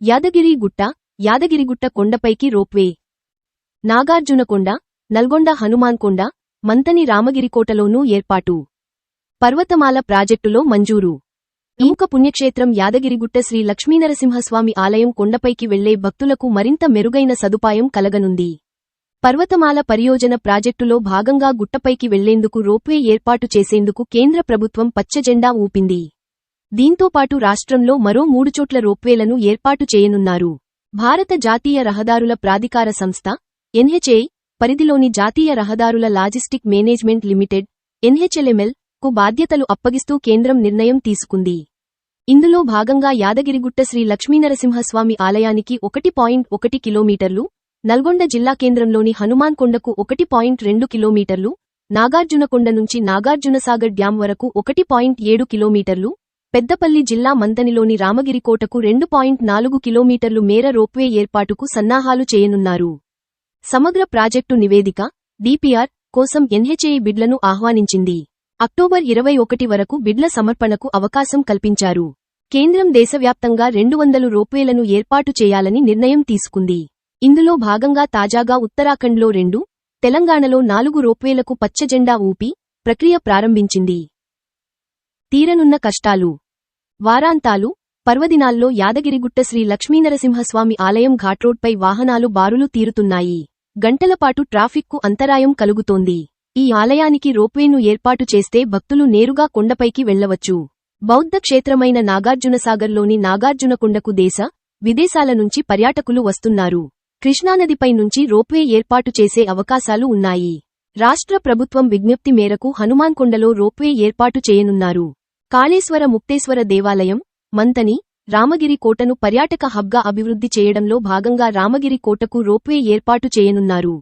యాదగిరి గుట్ట యాదగిరిగుట్ట కొండపైకి రోప్వే. నాగార్జునకొండ నల్గొండ హనుమాన్కొండ మంతని రామగిరికోటలోనూ ఏర్పాటు. పర్వతమాల ప్రాజెక్టులో మంజూరు. ఇంక పుణ్యక్షేత్రం యాదగిరిగుట్ట శ్రీ లక్ష్మీనరసింహస్వామి ఆలయం కొండపైకి వెళ్ళే భక్తులకు మరింత మెరుగైన సదుపాయం కలగనుంది. పర్వతమాల పరియోజన ప్రాజెక్టులో భాగంగా గుట్టపైకి వెళ్ళేందుకు రోప్వే ఏర్పాటు చేసేందుకు కేంద్ర ప్రభుత్వం పచ్చజెండా ఊపింది. దీంతోపాటు రాష్ట్రంలో మరో మూడు చోట్ల రోప్వేలను ఏర్పాటు చేయనున్నారు. భారత జాతీయ రహదారుల ప్రాధికార సంస్థ ఎన్హెచ్ఏ పరిధిలోని జాతీయ రహదారుల లాజిస్టిక్ మేనేజ్మెంట్ లిమిటెడ్ ఎన్హెచ్ఎల్ఎంఎల్కు బాధ్యతలు అప్పగిస్తూ కేంద్రం నిర్ణయం తీసుకుంది. ఇందులో భాగంగా యాదగిరిగుట్ట శ్రీ లక్ష్మీనరసింహస్వామి ఆలయానికి ఒకటి పాయింట్ ఒకటి కిలోమీటర్లు నల్గొండ జిల్లా కేంద్రంలోని హనుమాన్ కొండకు ఒకటి పాయింట్ రెండు కిలోమీటర్లు నాగార్జునకొండ నుంచి నాగార్జునసాగర్ డ్యాం వరకు ఒకటి పాయింట్ ఏడు కిలోమీటర్లు పెద్దపల్లి జిల్లా మంతనిలోని రామగిరికోటకు రెండు పాయింట్ నాలుగు కిలోమీటర్లు మేర రోప్వే ఏర్పాటుకు సన్నాహాలు చేయనున్నారు. సమగ్ర ప్రాజెక్టు నివేదిక డిపిఆర్ కోసం ఎన్హెచ్ఏ బిడ్లను ఆహ్వానించింది. అక్టోబర్ ఇరవై ఒకటి వరకు బిడ్ల సమర్పణకు అవకాశం కల్పించారు. కేంద్రం దేశవ్యాప్తంగా రెండు వందలు రోప్వేలను ఏర్పాటు చేయాలని నిర్ణయం తీసుకుంది. ఇందులో భాగంగా తాజాగా ఉత్తరాఖండ్లో రెండు తెలంగాణలో నాలుగు రోప్వేలకు పచ్చజెండా ఊపి ప్రక్రియ ప్రారంభించింది. తీరనున్న కష్టాలు. వారాంతాలు పర్వదినాల్లో యాదగిరిగుట్ట శ్రీ లక్ష్మీనరసింహస్వామి ఆలయం ఘాట్రోడ్పై వాహనాలు బారులు తీరుతున్నాయి. గంటలపాటు ట్రాఫిక్కు అంతరాయం కలుగుతోంది. ఈ ఆలయానికి రోప్వేను ఏర్పాటు చేస్తే భక్తులు నేరుగా కొండపైకి వెళ్ళవచ్చు బౌద్ధ క్షేత్రమైన నాగార్జునసాగర్లోని నాగార్జునకొండకు దేశ విదేశాల నుంచి పర్యాటకులు వస్తున్నారు. కృష్ణానదిపై నుంచి రోప్వే ఏర్పాటు చేసే అవకాశాలు ఉన్నాయి. రాష్ట్ర ప్రభుత్వం విజ్ఞప్తి మేరకు హనుమాన్కొండలో రోప్వే ఏర్పాటు చేయనున్నారు. కాళేశ్వర ముక్తేశ్వర దేవాలయం మంతని రామగిరి కోటను పర్యాటక హబ్గా అభివృద్ధి చేయడంలో భాగంగా రామగిరి కోటకు రోప్వే ఏర్పాటు చేయనున్నారు.